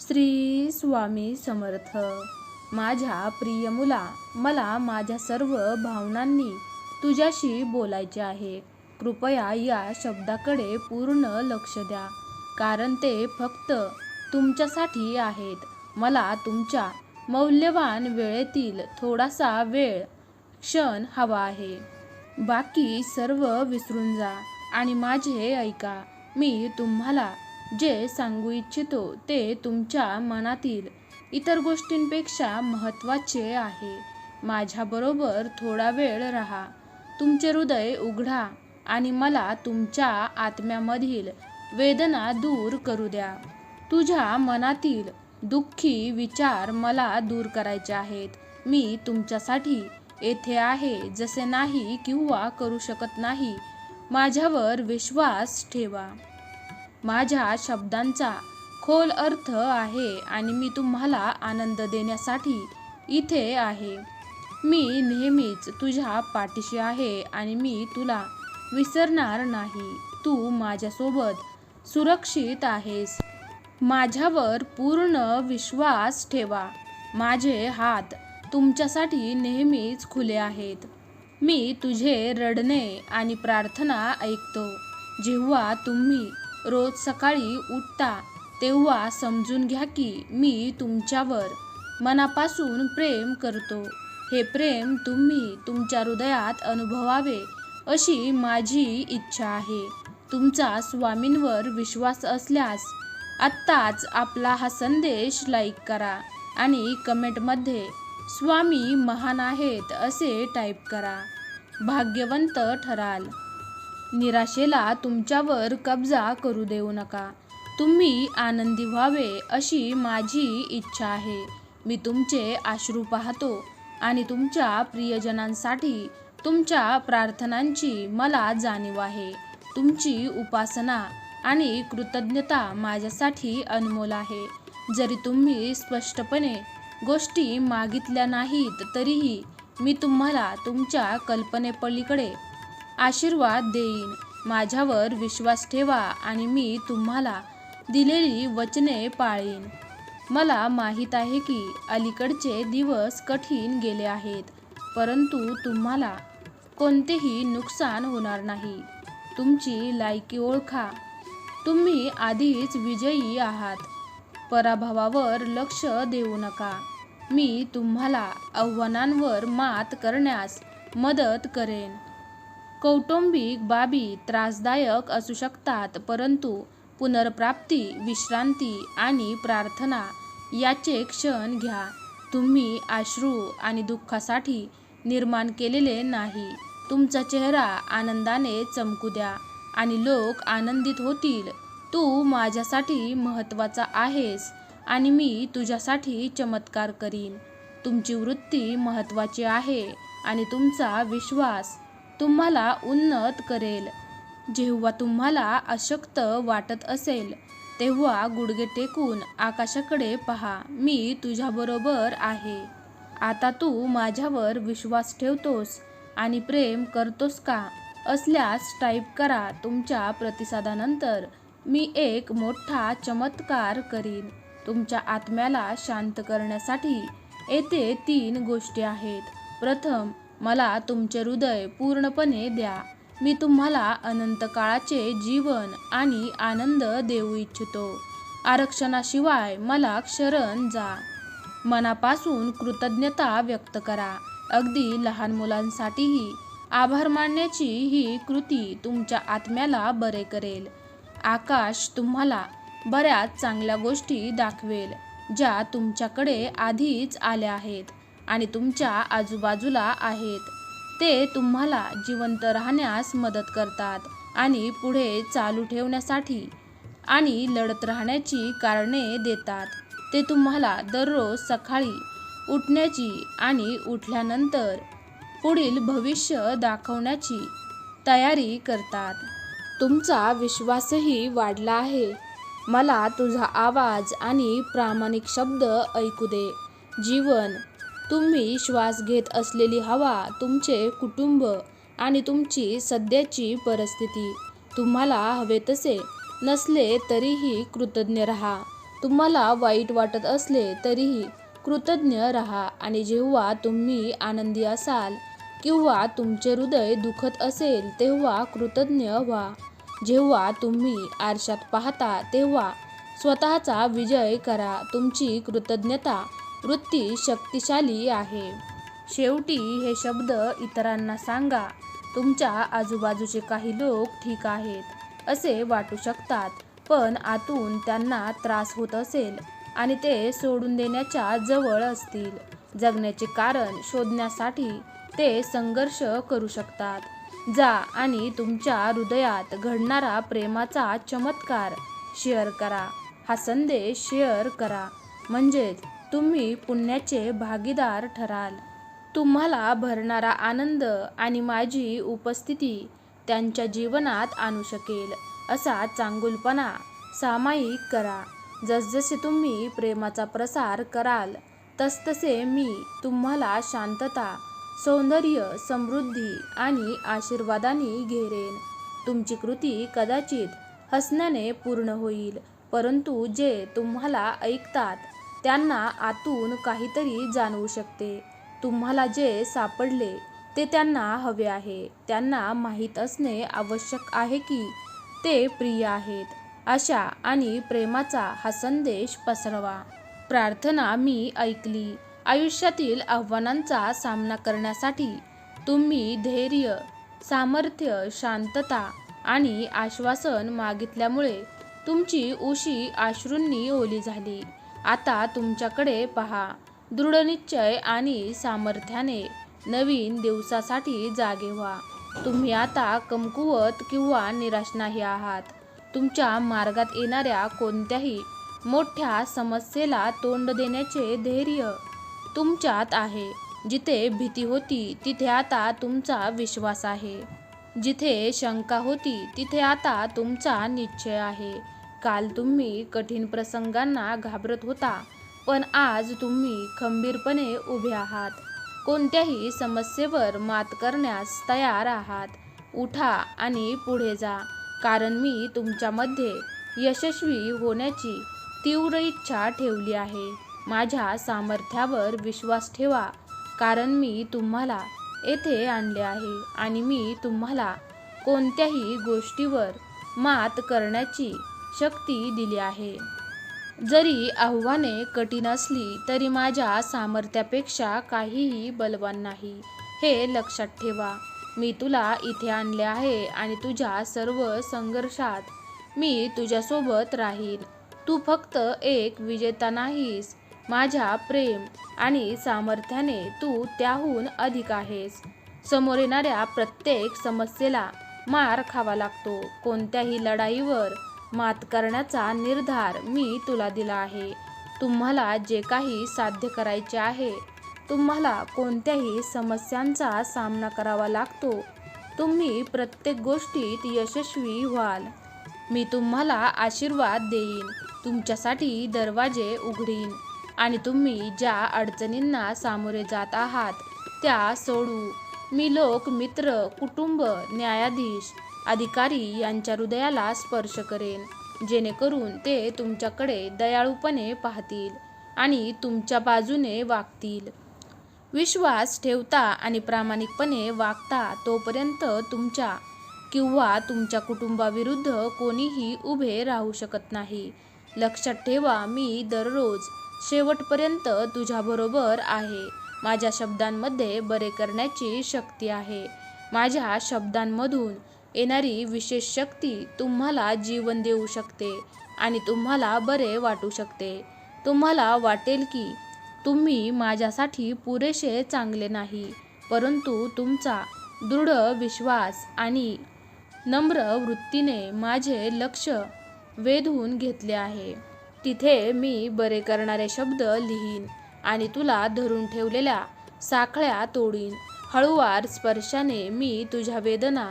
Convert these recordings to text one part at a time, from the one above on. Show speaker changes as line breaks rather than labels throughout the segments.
श्री स्वामी समर्थ. माझ्या प्रिय मुला मला माझ्या सर्व भावनांनी तुझ्याशी बोलायचे आहे. कृपया या शब्दाकडे पूर्ण लक्ष द्या कारण ते फक्त तुमच्यासाठी आहेत. मला तुमच्या मौल्यवान वेळेतील थोडासा वेळ क्षण हवा आहे. बाकी सर्व विसरून जा आणि माझे ऐका. मी तुम्हाला जे सांगू इच्छितो ते तुमच्या मनातील इतर गोष्टींपेक्षा महत्त्वाचे आहे. माझ्याबरोबर थोडा वेळ राहा. तुमचे हृदय उघडा आणि मला तुमच्या आत्म्यामधील वेदना दूर करू द्या. तुझ्या मनातील दुःखी विचार मला दूर करायचे आहेत. मी तुमच्यासाठी येथे आहे जसे नाही किंवा करू शकत नाही. माझ्यावर विश्वास ठेवा. माझ्या शब्दांचा खोल अर्थ आहे आणि मी तुम्हाला आनंद देण्यासाठी इथे आहे. मी नेहमीच तुझ्या पाठीशी आहे आणि मी तुला विसरणार नाही. तू माझ्यासोबत सुरक्षित आहेस. माझ्यावर पूर्ण विश्वास ठेवा. माझे हात तुमच्यासाठी नेहमीच खुले आहेत. मी तुझे रडणे आणि प्रार्थना ऐकतो. जेव्हा तुम्ही रोज सकाळी उठता तेव्हा समजून घ्या की मी तुमच्यावर मनापासून प्रेम करतो. हे प्रेम तुम्ही तुमच्या हृदयात अनुभवावे अशी माझी इच्छा आहे. तुमचा स्वामींवर विश्वास असल्यास आत्ताच आपला हा संदेश लाईक करा आणि कमेंटमध्ये स्वामी महान आहेत असे टाईप करा. भाग्यवंत ठराल. निराशेला तुमच्यावर कब्जा करू देऊ नका. तुम्ही आनंदी व्हावे अशी माझी इच्छा आहे. मी तुमचे आश्रू पाहतो आणि तुमच्या प्रियजनांसाठी तुमच्या प्रार्थनांची मला जाणीव आहे. तुमची उपासना आणि कृतज्ञता माझ्यासाठी अनमोल आहे. जरी तुम्ही स्पष्टपणे गोष्टी मागितल्या नाहीत तरीही मी तुम्हाला तुमच्या कल्पनेपलीकडे आशीर्वाद देईन. माझ्यावर विश्वास ठेवा आणि मी तुम्हाला दिलेली वचने पाळीन. मला माहीत आहे की अलीकडचे दिवस कठीण गेले आहेत परंतु तुम्हाला कोणतेही नुकसान होणार नाही. तुमची लायकी ओळखा. तुम्ही आधीच विजयी आहात. पराभवावर लक्ष देऊ नका. मी तुम्हाला आव्हानांवर मात करण्यास मदत करेन. कौटुंबिक बाबी त्रासदायक असू शकतात परंतु पुनर्प्राप्ती विश्रांती आणि प्रार्थना याचे क्षण घ्या. तुम्ही अश्रू आणि दुःखासाठी निर्माण केलेले नाही. तुमचा चेहरा आनंदाने चमकू द्या आणि लोक आनंदित होतील. तू माझ्यासाठी महत्त्वाचा आहेस आणि मी तुझ्यासाठी चमत्कार करीन. तुमची वृत्ती महत्त्वाची आहे आणि तुमचा विश्वास तुम्हाला उन्नत करेल. जेव्हा तुम्हाला अशक्त वाटत असेल तेव्हा गुडघे टेकून आकाशाकडे पहा. मी तुझ्याबरोबर आहे. आता तू माझ्यावर विश्वास ठेवतोस आणि प्रेम करतोस का? असल्यास टाईप करा तुमच्या प्रतिसादानंतर. मी एक मोठा चमत्कार करीन. तुमच्या आत्म्याला शांत करण्यासाठी येथे तीन गोष्टी आहेत. प्रथम मला तुमचे हृदय पूर्णपणे द्या. मी तुम्हाला अनंत काळाचे जीवन आणि आनंद देऊ इच्छितो. आरक्षणाशिवाय मला शरण जा. मनापासून कृतज्ञता व्यक्त करा. अगदी लहान मुलांसाठीही आभार मानण्याची ही कृती तुमच्या आत्म्याला बरे करेल. आकाश तुम्हाला बऱ्याच चांगल्या गोष्टी दाखवेल ज्या तुमच्याकडे आधीच आल्या आहेत. आणि तुमच्या आजूबाजूला आहेत. ते तुम्हाला जिवंत राहण्यास मदत करतात आणि पुढे चालू ठेवण्यासाठी आणि लढत राहण्याची कारणे देतात. ते तुम्हाला दररोज सकाळी उठण्याची आणि उठल्यानंतर पुढील भविष्य दाखवण्याची तयारी करतात. तुमचा विश्वासही वाढला आहे. मला तुझा आवाज आणि प्रामाणिक शब्द ऐकू दे. जीवन तुम्ही श्वास घेत असलेली हवा तुमचे कुटुंब आणि तुमची सध्याची परिस्थिती. तुम्हाला हवे तसे नसले तरीही कृतज्ञ राहा. तुम्हाला वाईट वाटत असले तरीही कृतज्ञ राहा आणि जेव्हा तुम्ही आनंदी असाल किंवा तुमचे हृदय दुखत असेल तेव्हा कृतज्ञ व्हा. जेव्हा तुम्ही आरशात पाहता तेव्हा स्वतःचा विजय करा. तुमची कृतज्ञता वृत्ती शक्तिशाली आहे. शेवटी हे शब्द इतरांना सांगा तुमच्या आजूबाजूचे काही लोक ठीक आहेत असे वाटू शकतात पण आतून त्यांना त्रास होत असेल आणि ते सोडून देण्याच्या जवळ असतील. जगण्याचे कारण शोधण्यासाठी ते संघर्ष करू शकतात. जा आणि तुमच्या हृदयात घडणारा प्रेमाचा चमत्कार शेअर करा. हा संदेश शेअर करा. म्हणजेच तुम्ही पुण्याचे भागीदार ठराल. तुम्हाला भरणारा आनंद आणि माझी उपस्थिती त्यांच्या जीवनात आणू शकेल. असा चांगुलपणा सामायिक करा. जसजसे तुम्ही प्रेमाचा प्रसार कराल तसतसे मी तुम्हाला शांतता सौंदर्य समृद्धी आणि आशीर्वादाने घेरेन. तुमची कृती कदाचित हसण्याने पूर्ण होईल परंतु जे तुम्हाला ऐकतात त्यांना आतून काहीतरी जाणवू शकते. तुम्हाला जे सापडले ते त्यांना हवे आहे. त्यांना माहीत असणे आवश्यक आहे की ते प्रिय आहेत. आशा आणि प्रेमाचा हा संदेश पसरवा. प्रार्थना मी ऐकली. आयुष्यातील आव्हानांचा सामना करण्यासाठी तुम्ही धैर्य सामर्थ्य शांतता आणि आश्वासन मागितल्यामुळे तुमची उशी अश्रूंनी ओली झाली. आता तुमच्याकडे पहा. दृढनिश्चय आणि सामर्थ्याने नवीन दिवसासाठी जागे व्हा. तुम्ही आता कमकुवत किंवा निराश नाही आहात. तुमच्या मार्गात येणाऱ्या कोणत्याही मोठ्या समस्येला तोंड देण्याचे धैर्य तुमच्यात आहे. जिथे भीती होती तिथे आता तुमचा विश्वास आहे. जिथे शंका होती तिथे आता तुमचा निश्चय आहे. काल तुम्ही कठीण प्रसंगांना घाबरत होता पण आज तुम्ही खंबीरपणे उभे आहात. कोणत्याही समस्येवर मात करण्यास तयार आहात. उठा आणि पुढे जा कारण मी तुमच्यामध्ये यशस्वी होण्याची तीव्र इच्छा ठेवली आहे. माझ्या सामर्थ्यावर विश्वास ठेवा कारण मी तुम्हाला येथे आणले आहे आणि मी तुम्हाला कोणत्याही गोष्टीवर मात करण्याची शक्ती दिली आहे. जरी आव्हाने कठीण असली तरी माझ्या सामर्थ्यापेक्षा काहीही बलवान नाही. हे लक्षात ठेवा. मी तुला इथे आणले आहे आणि तुझ्या सर्व संघर्षात मी तुझ्यासोबत राहीन. तू फक्त एक विजेता नाहीस. माझ्या प्रेम आणि सामर्थ्याने तू त्याहून अधिक आहेस. समोर येणाऱ्या प्रत्येक समस्येला मार खावा लागतो. कोणत्याही लढाईवर मात करण्याचा निर्धार मी तुला दिला आहे. तुम्हाला जे काही साध्य करायचे आहे तुम्हाला कोणत्याही समस्यांचा सामना करावा लागतो. तुम्ही प्रत्येक गोष्टीत यशस्वी व्हाल. मी तुम्हाला आशीर्वाद देईन तुमच्यासाठी दरवाजे उघडीन आणि तुम्ही ज्या अडचणींना सामोरे जात आहात त्या सोडू. मी लोक मित्र कुटुंब न्यायाधीश अधिकारी यांच्या हृदयाला स्पर्श करेन. जेणेकरून ते तुमच्याकडे दयाळूपणे पाहतील आणि तुमच्या बाजूने वागतील. विश्वास ठेवता आणि प्रामाणिकपणे वागता तोपर्यंत तुमच्या किंवा तुमच्या कुटुंबाविरुद्ध कोणीही उभे राहू शकत नाही. लक्षात ठेवा मी दररोज शेवटपर्यंत तुझ्याबरोबर आहे. माझ्या शब्दांमध्ये बरे करण्याची शक्ती आहे. माझ्या शब्दांमधून येणारी विशेष शक्ती तुम्हाला जीवन देऊ शकते आणि तुम्हाला बरे वाटू शकते. तुम्हाला वाटेल की तुम्ही माझ्यासाठी पुरेसे चांगले नाही परंतु तुमचा दृढ विश्वास आणि नम्र वृत्तीने माझे लक्ष वेधून घेतले आहे. तिथे मी बरे करणारे शब्द लिहीन आणि तुला धरून ठेवलेल्या साखळ्या तोडीन. हळूवार स्पर्शाने मी तुझ्या वेदना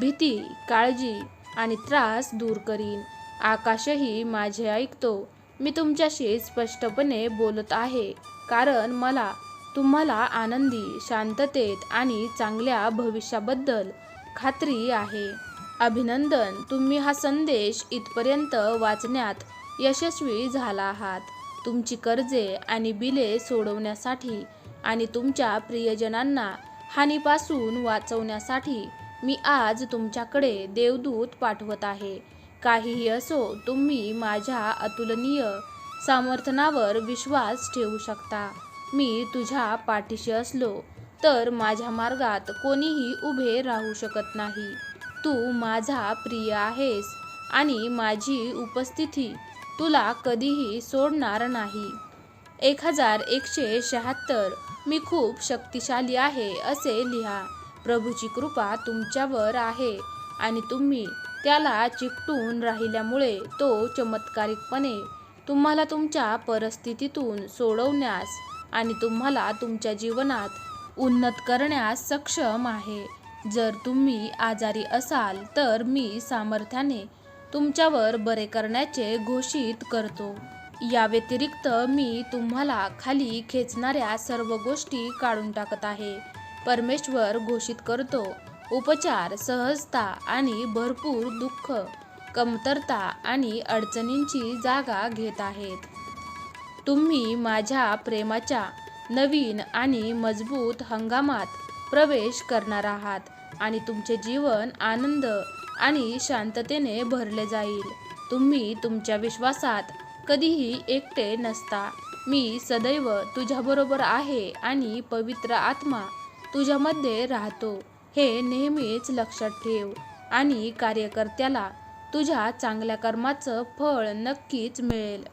भीती काळजी आणि त्रास दूर करीन. आकाशही माझे ऐकतो. मी तुमच्याशी स्पष्टपणे बोलत आहे. कारण मला तुम्हाला आनंदी शांततेत आणि चांगल्या भविष्याबद्दल खात्री आहे. अभिनंदन तुम्ही हा संदेश इथपर्यंत वाचण्यात यशस्वी झाला आहात. तुमची कर्जे आणि बिले सोडवण्यासाठी आणि तुमच्या प्रियजनांना हानीपासून वाचवण्यासाठी मी आज तुमच्याकडे देवदूत पाठवत आहे. काहीही असो तुम्ही माझ्या अतुलनीय सामर्थनावर विश्वास ठेवू शकता. मी तुझ्या पाठीशी असलो तर माझ्या मार्गात कोणीही उभे राहू शकत नाही. तू माझा प्रिय आहेस आणि माझी उपस्थिती तुला कधीही सोडणार नाही. एक हजार एकशे शहात्तर मी खूप शक्तिशाली आहे असे लिहा. प्रभूची कृपा तुमच्यावर आहे आणि तुम्ही त्याला चिकटून राहिल्यामुळे तो चमत्कारिकपणे तुम्हाला तुमच्या परिस्थितीतून सोडवण्यास आणि तुम्हाला तुमच्या जीवनात उन्नत करण्यास सक्षम आहे. जर तुम्ही आजारी असाल तर मी सामर्थ्याने तुमच्यावर बरे करण्याचे घोषित करतो. या व्यतिरिक्त मी तुम्हाला खाली खेचणाऱ्या सर्व गोष्टी काढून टाकत आहे. परमेश्वर घोषित करतो. उपचार सहजता आणि भरपूर दुःख कमतरता आणि अडचणींची जागा घेत आहेत. तुम्ही माझ्या प्रेमाच्या नवीन आणि मजबूत हंगामात प्रवेश करणार आहात आणि तुमचे जीवन आनंद आणि शांततेने भरले जाईल. तुम्ही तुमच्या विश्वासात कधीही एकटे नसता. मी सदैव तुझ्याबरोबर आहे आणि पवित्र आत्मा तुझ्यामध्ये राहतो. हे नेहमीच लक्षात ठेव. आणि कार्यकर्त्याला तुझ्या चांगल्या कर्माचं फळ नक्कीच मिळेल.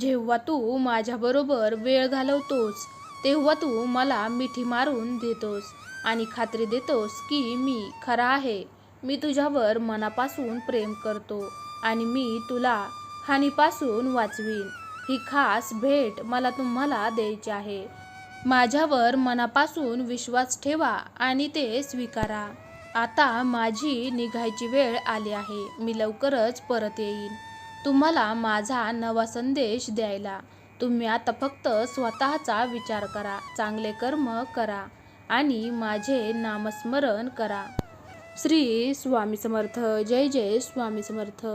जेव्हा तू माझ्याबरोबर वेळ घालवतोस तेव्हा तू मला मिठी मारून देतोस आणि खात्री देतोस की मी खरा आहे. मी तुझ्यावर मनापासून प्रेम करतो आणि मी तुला हानीपासून वाचवीन. ही खास भेट मला तुम्हाला द्यायची आहे. माझ्यावर मनापासून विश्वास ठेवा आणि ते स्वीकारा. आता माझी निघायची वेळ आली आहे. मी लवकरच परत येईन. तुम्हाला माझा नवा संदेश द्यायला. तुम्ही आता फक्त स्वतःचा विचार करा. चांगले कर्म करा आणि माझे नामस्मरण करा. श्री स्वामी समर्थ. जय जय स्वामी समर्थ.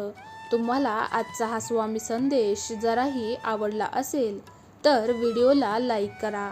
तुम्हाला आजचा हा स्वामी संदेश जराही आवडला असेल तर व्हिडिओला लाईक करा.